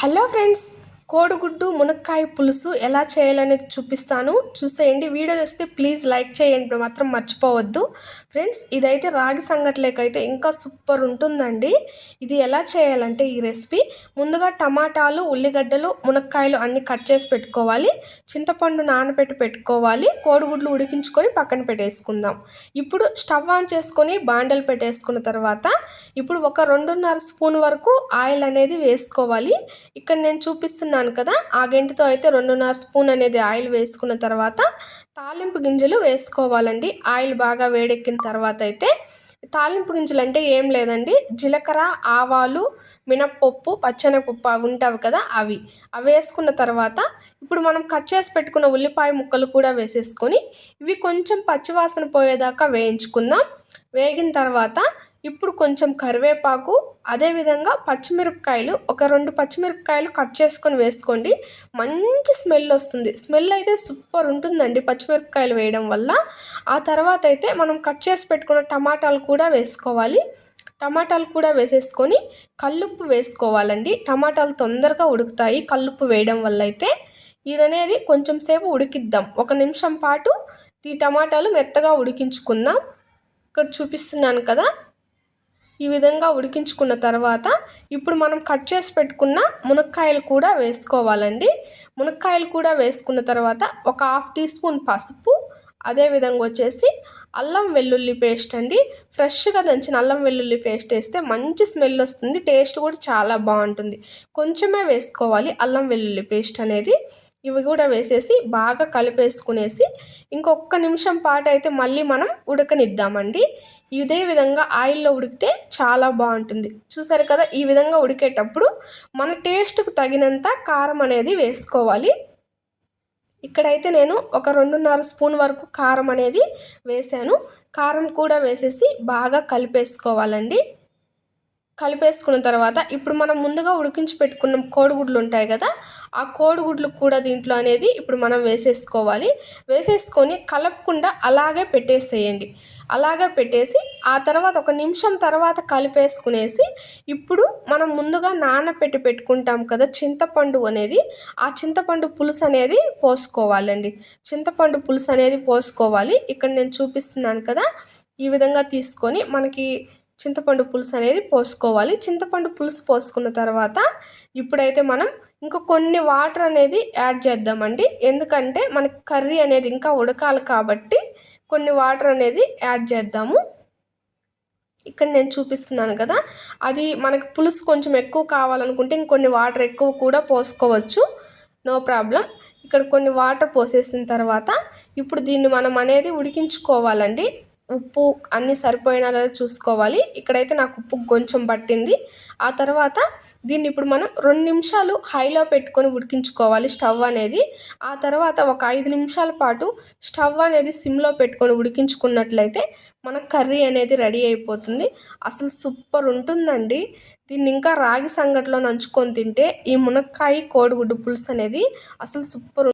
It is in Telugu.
హలో ఫ్రెండ్స్ కోడిగుడ్డు మునక్కాయ పులుసు ఎలా చేయాలనేది చూపిస్తాను. చూసేయండి. వీడియో వస్తే ప్లీజ్ లైక్ చేయండి. మాత్రం మర్చిపోవద్దు. ఫ్రెండ్స్ ఇదైతే రాగి సంగట్లేకైతే ఇంకా సూపర్ ఉంటుందండి. ఇది ఎలా చేయాలంటే ఈ రెసిపీ. ముందుగా టమాటాలు ఉల్లిగడ్డలు మునక్కాయలు అన్నీ కట్ చేసి పెట్టుకోవాలి. చింతపండు నానబెట్టి పెట్టుకోవాలి. కోడిగుడ్లు ఉడికించుకొని పక్కన పెట్టేసుకుందాం. ఇప్పుడు స్టవ్ ఆన్ చేసుకొని బాండలు పెట్టేసుకున్న తర్వాత ఇప్పుడు ఒక రెండున్నర స్పూన్ వరకు ఆయిల్ అనేది వేసుకోవాలి. ఇక్కడ నేను చూపిస్తున్నాను కదా ఆ గంటితో అయితే రెండున్నర స్పూన్ అనేది ఆయిల్ వేసుకున్న తర్వాత తాలింపు గింజలు వేసుకోవాలండి. ఆయిల్ బాగా వేడెక్కిన తర్వాత అయితే తాలింపు గింజలు అంటే ఏం లేదండి. జీలకర్ర ఆవాలు మినప్పప్పు పచ్చనపప్పు అవి ఉంటావు కదా అవి. అవి వేసుకున్న తర్వాత ఇప్పుడు మనం కట్ చేసి పెట్టుకున్న ఉల్లిపాయ ముక్కలు కూడా వేసేసుకొని ఇవి కొంచెం పచ్చివాసన పోయేదాకా వేయించుకుందాం. వేగిన తర్వాత ఇప్పుడు కొంచెం కరివేపాకు అదేవిధంగా పచ్చిమిరపకాయలు ఒక రెండు పచ్చిమిరపకాయలు కట్ చేసుకొని వేసుకోండి. మంచి స్మెల్ వస్తుంది. స్మెల్ అయితే సూపర్ ఉంటుందండి పచ్చిమిరపకాయలు వేయడం వల్ల. ఆ తర్వాత అయితే మనం కట్ చేసి పెట్టుకున్న టమాటాలు కూడా వేసుకోవాలి. టమాటాలు కూడా వేసేసుకొని కల్లుప్పు వేసుకోవాలండి. టమాటాలు తొందరగా ఉడుకుతాయి కల్లుప్పు వేయడం వల్ల అయితే. ఇదనేది కొంచెం సేపు ఉడికిద్దాం. ఒక నిమిషం పాటు ఈ టమాటాలు మెత్తగా ఉడికించుకుందాం. ఇక్కడ చూపిస్తున్నాను కదా. ఈ విధంగా ఉడికించుకున్న తర్వాత ఇప్పుడు మనం కట్ చేసి పెట్టుకున్న మునక్కాయలు కూడా వేసుకోవాలండి. మునక్కాయలు కూడా వేసుకున్న తర్వాత ఒక హాఫ్ టీ స్పూన్ పసుపు అదేవిధంగా వచ్చేసి అల్లం వెల్లుల్లి పేస్ట్ అండి. ఫ్రెష్గా దంచిన అల్లం వెల్లుల్లి పేస్ట్ వేస్తే మంచి స్మెల్ వస్తుంది టేస్ట్ కూడా చాలా బాగుంటుంది. కొంచెమే వేసుకోవాలి అల్లం వెల్లుల్లి పేస్ట్ అనేది. ఇవి కూడా వేసేసి బాగా కలిపేసుకునేసి ఇంకొక నిమిషం పాటు అయితే మళ్ళీ మనం ఉడకనిద్దామండి. ఇదే విధంగా ఆయిల్లో ఉడికితే చాలా బాగుంటుంది. చూసారు కదా ఈ విధంగా ఉడికేటప్పుడు మన టేస్ట్కు తగినంత కారం అనేది వేసుకోవాలి. ఇక్కడైతే నేను ఒక రెండున్నర స్పూన్ వరకు కారం అనేది వేసాను కారం కూడా వేసేసి బాగా కలిపేసుకోవాలండి. కలిపేసుకున్న తర్వాత ఇప్పుడు మనం ముందుగా ఉడికించి పెట్టుకున్న కోడిగుడ్లు ఉంటాయి కదా ఆ కోడిగుడ్లు కూడా దీంట్లో అనేది ఇప్పుడు మనం వేసేసుకోవాలి. వేసేసుకొని కలపకుండా అలాగే పెట్టేసేయండి. అలాగే పెట్టేసి ఆ తర్వాత ఒక నిమిషం తర్వాత కలిపేసుకునేసి ఇప్పుడు మనం ముందుగా నానపెట్టి పెట్టుకుంటాం కదా చింతపండు అనేది ఆ చింతపండు పులుసు అనేది పోసుకోవాలండి. చింతపండు పులుసు అనేది పోసుకోవాలి. ఇక్కడ నేను చూపిస్తున్నాను కదా ఈ విధంగా తీసుకొని మనకి చింతపండు పులుసు అనేది పోసుకోవాలి. చింతపండు పులుసు పోసుకున్న తర్వాత ఇప్పుడైతే మనం ఇంకా కొన్ని వాటర్ అనేది యాడ్ చేద్దామండి. ఎందుకంటే మనకి కర్రీ అనేది ఇంకా ఉడకాలి కాబట్టి కొన్ని వాటర్ అనేది యాడ్ చేద్దాము. ఇక్కడ నేను చూపిస్తున్నాను కదా. అది మనకి పులుసు కొంచెం ఎక్కువ కావాలనుకుంటే ఇంకొన్ని వాటర్ ఎక్కువ కూడా పోసుకోవచ్చు. No problem. ఇక్కడ కొన్ని వాటర్ పోసేసిన తర్వాత ఇప్పుడు దీన్ని మనం అనేది ఉడికించుకోవాలండి. ఉప్పు అన్నీ సరిపోయినా చూసుకోవాలి. ఇక్కడైతే నాకు ఉప్పు కొంచెం పట్టింది. ఆ తర్వాత దీన్ని ఇప్పుడు మనం రెండు నిమిషాలు హైలో పెట్టుకొని ఉడికించుకోవాలి స్టవ్ అనేది. ఆ తర్వాత ఒక ఐదు నిమిషాల పాటు స్టవ్ అనేది సిమ్లో పెట్టుకొని ఉడికించుకున్నట్లయితే మన కర్రీ అనేది రెడీ అయిపోతుంది. అసలు సూపర్ ఉంటుందండి. దీన్ని ఇంకా రాగి సంగట్లో నంచుకొని తింటే ఈ మునక్కాయ కోడిగుడ్డు పులుసు అనేది అసలు సూపర్